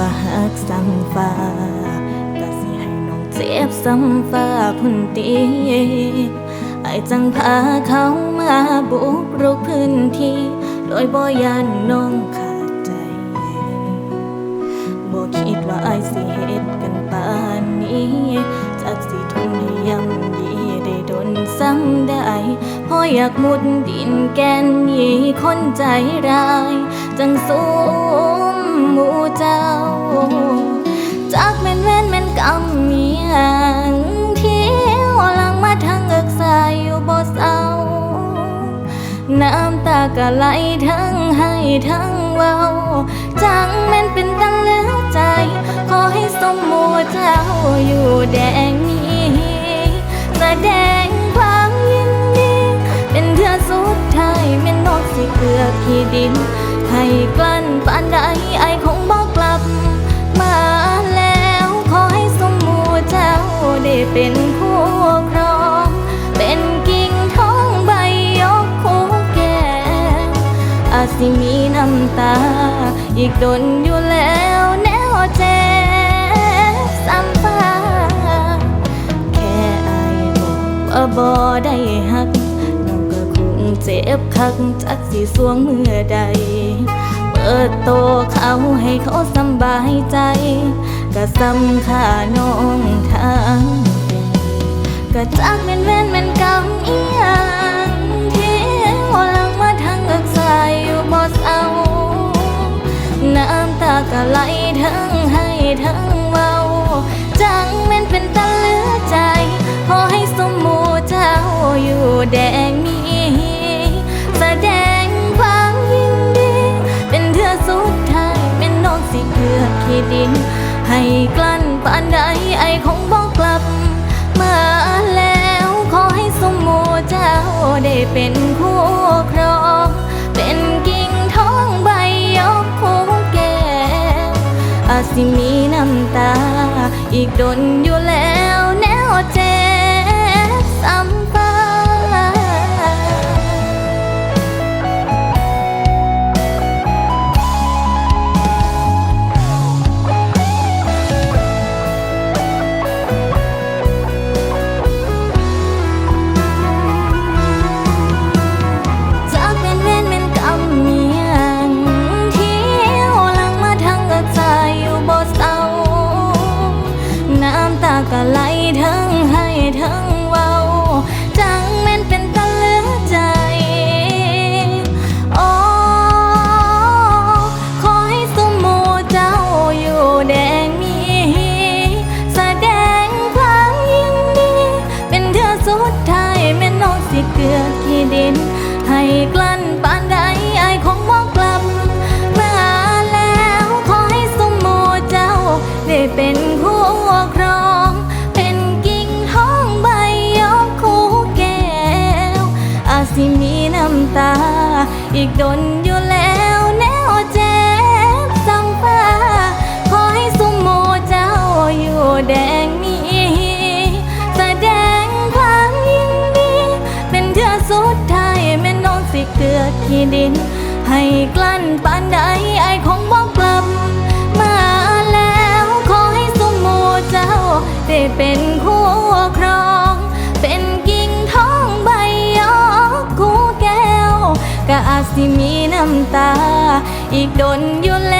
่าหักซ้ำฟ้าก็สิให้น้องเจ็บซ้ำฟ้าพุ่นตีไอ้จังพาเขามาบุกรุกพื้นที่โดยบ่ยานน้องขาดใจบ่คิดว่าไอ้สิเฮ็ดกันปานนี้จากสิทนให้ย่ำยีได้ดนซ้ำได้เพราะอยากมุดดินแกนยีคนใจร้าย จังสูม หมู่เจ้า จากแม่นเว้นแม่นกรรมมีหยังที่หลังมาทางเอกสายอยู่บ่เศร้า น้ำตาก็ไหลทั้งให้ทั้งเว้าจังแม่นเป็นตันเลือใจ ขอให้สมมัวเจ้าอยู่แดงนี้แสดงความยินดี เป็นเทือสุดท้ายแม่นนอกสิเกลือขี้ดินให้กล้ สิมีน้ำตา อีกดนอยู่แล้วแนวเจ็บซ้ำฟ้าแค่อายบอกว่าบ่ได้หักน้องก็คงเจ็บคักจักสิสวงเมื่อใด เปิดโตเขาให้เขาสำบายใจ ก็สำค่าน้องทาง ก็จักเป็นเว้นเป็น ทั้งเว้าจังแม่นเป็นตาเลือใจ ขอให้สมมูเจ้าอยู่แดงนี้แสดงความยินดี เป็นเทือสุดท้ายแม่นน้องสิเกลือขี้ดิน ให้กลั้นปานใดไอคงบอกกลับ มาแล้วขอให้สมมูเจ้าได้เป็นคู่ครองเป็นกิ่งท้องใบยกคู่แก้วอาจสิมี น้ำตา อีกดนอยู่แล้วแนว ทั้งให้ทั้ง สิมีน้ำตา อีกดนอยู่แล้วแนวเจ็บซ้ำฟ้าขอให้สมโมเจ้าอยู่แดงนี้แสดงความยินดี เป็นเทือสุดท้ายแม่น้องสิเกลือขี้ดิน ให้กลั้นปานใดไอคงบอกกลับมาแล้วขอให้สมโมเจ้าได้เป็นคู่ครอง สิมีน้ำตา อีกดนอยู่แล้ว